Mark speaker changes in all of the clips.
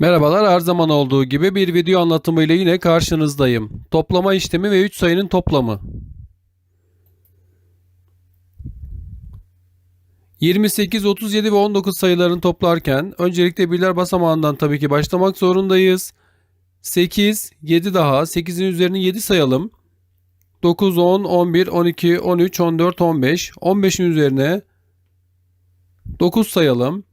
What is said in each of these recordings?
Speaker 1: Merhabalar her zaman olduğu gibi bir video anlatımıyla yine karşınızdayım. Toplama işlemi ve 3 sayının toplamı. 28, 37 ve 19 sayılarını toplarken öncelikle birler basamağından tabii ki başlamak zorundayız. 8, 7 daha 8'in üzerine 7 sayalım. 9, 10, 11, 12, 13, 14, 15. 15'in üzerine 9 sayalım.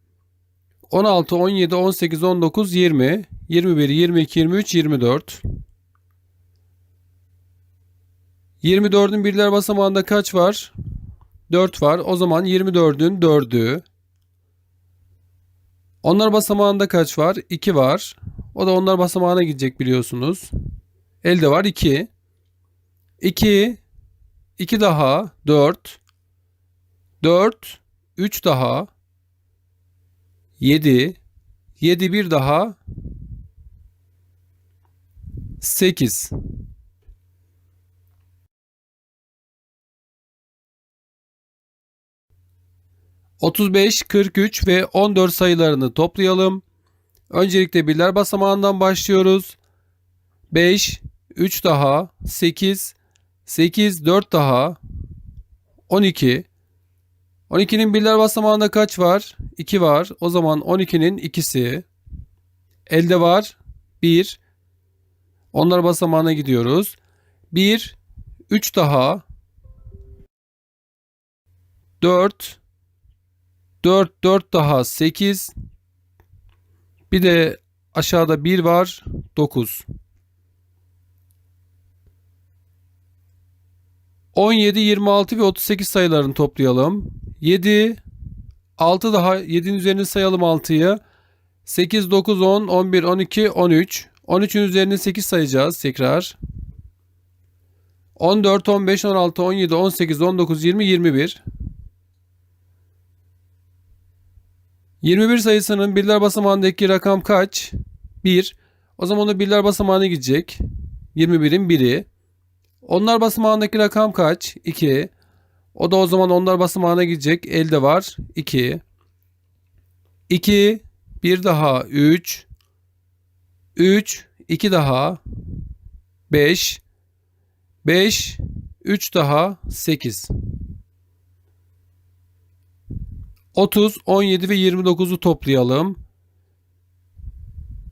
Speaker 1: 16, 17, 18, 19, 20, 21, 22, 23, 24. 24'ün birler basamağında kaç var? 4 var. O zaman 24'ün 4'ü. Onlar basamağında kaç var? 2 var. O da onlar basamağına gidecek biliyorsunuz. Elde var 2. 2 2 daha 4 4 3 daha 7 7 bir daha 8 35, 43 ve 14 sayılarını toplayalım. Öncelikle birler basamağından başlıyoruz. 5, 3 daha, 8, 8, 4 daha, 12, 12'nin birler basamağında kaç var? 2 var. O zaman 12'nin ikisi. Elde var 1. Onlar basamağına gidiyoruz. 1, 3 daha. 4, 4, 4 daha 8. Bir de aşağıda 1 var 9. 17, 26 ve 38 sayılarını toplayalım. 7 6 daha 7'nin üzerine sayalım 6'yı. 8 9 10 11 12 13. 13'ün üzerine 8 sayacağız tekrar. 14 15 16 17 18 19 20 21. 21 sayısının birler basamağındaki rakam kaç? 1. O zaman da birler basamağına gidecek. 21'in 1'i. Onlar basamağındaki rakam kaç? 2. O da o zaman onlar basamağına gidecek. Elde var 2. 2 bir daha 3 3 2 daha 5 5 3 daha 8 30 17 ve 29'u toplayalım.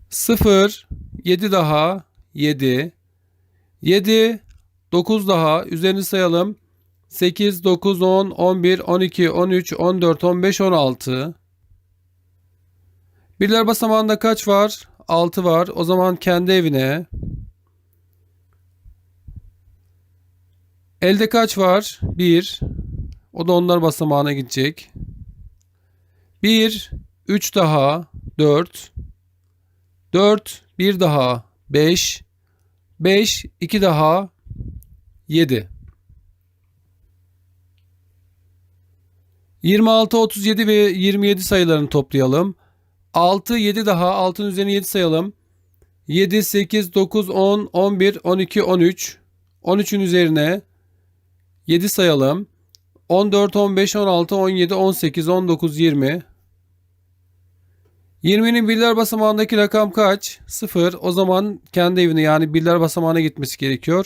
Speaker 1: 0 7 daha 7 7 9 daha üzerini sayalım. 8, 9, 10, 11, 12, 13, 14, 15, 16. Birler basamağında kaç var? 6 var. O zaman kendi evine. Elde kaç var? 1. O da onlar basamağına gidecek. 1, 3 daha, 4. 4, 1 daha, 5. 5, 2 daha, 7. 26, 37 ve 27 sayılarını toplayalım. 6, 7 daha 6'nın üzerine 7 sayalım. 7, 8, 9, 10, 11, 12, 13. 13'ün üzerine 7 sayalım. 14, 15, 16, 17, 18, 19, 20. 20'nin birler basamağındaki rakam kaç? 0. O zaman kendi evine yani birler basamağına gitmesi gerekiyor.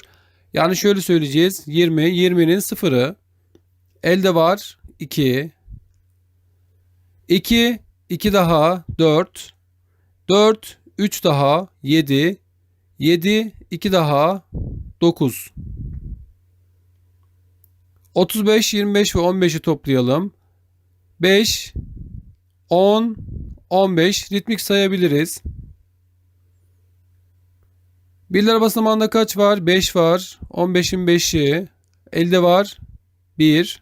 Speaker 1: Yani şöyle söyleyeceğiz. 20, 20'nin 0'ı. Elde var 2 2 2 daha 4 4 3 daha 7 7 2 daha 9 35 25 ve 15'i toplayalım. 5 10 15 ritmik sayabiliriz. Birler basamağında kaç var? 5 var. 15'in 5'i. Elde var. 1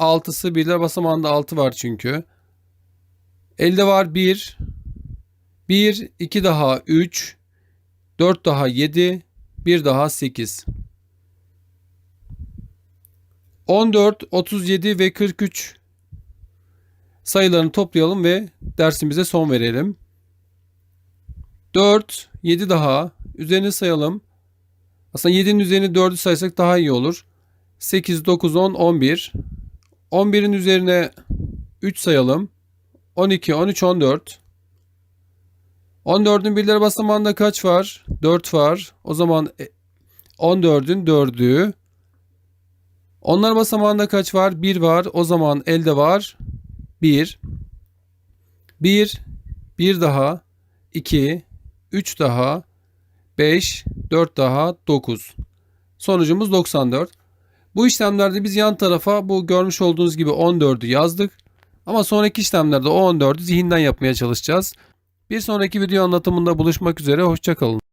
Speaker 1: 6'sı birler basamağında 6 var çünkü. Elde var 1. 1, 2 daha 3, 4 daha 7, 1 daha 8. 14, 37 ve 43 sayılarını toplayalım ve dersimize son verelim. 4, 7 daha üzerine sayalım. Aslında 7'nin üzerine 4'ü saysak daha iyi olur. 8, 9, 10, 11. 11'in üzerine 3 sayalım. 12, 13, 14. 14'ün birler basamağında kaç var? 4 var. O zaman 14'ün e, 4'ü. Onlar basamağında kaç var? 1 var. O zaman elde var 1. 1, 1 daha, 2, 3 daha, 5, 4 daha, 9. Sonucumuz 94. Bu işlemlerde biz yan tarafa bu görmüş olduğunuz gibi 14'ü yazdık. Ama sonraki işlemlerde o 14'ü zihinden yapmaya çalışacağız. Bir sonraki video anlatımında buluşmak üzere hoşçakalın.